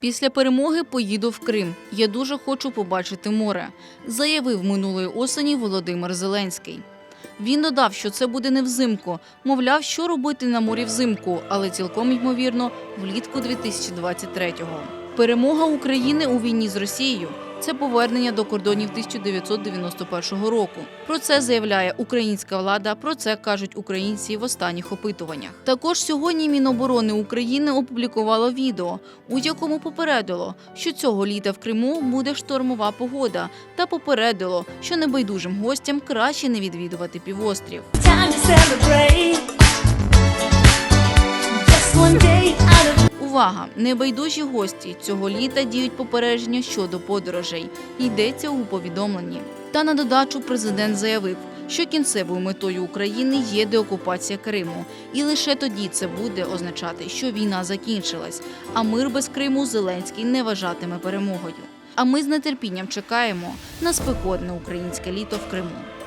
Після перемоги поїду в Крим. Я дуже хочу побачити море, заявив минулої осені Володимир Зеленський. Він додав, що це буде не взимку. Мовляв, що робити на морі взимку, але цілком ймовірно влітку 2023-го. Перемога України у війні з Росією це повернення до кордонів 1991 року. Про це заявляє українська влада. Про це кажуть українці в останніх опитуваннях. Також сьогодні Міноборони України опублікувало відео, у якому попередило, що цього літа в Криму буде штормова погода, та попередило, що небайдужим гостям краще не відвідувати півострів. Увага! Небайдужі гості цього літа діють попередження щодо подорожей. Йдеться у повідомленні. Та на додачу президент заявив, що кінцевою метою України є деокупація Криму, і лише тоді це буде означати, що війна закінчилась, а мир без Криму Зеленський не вважатиме перемогою. А ми з нетерпінням чекаємо на спекотне українське літо в Криму.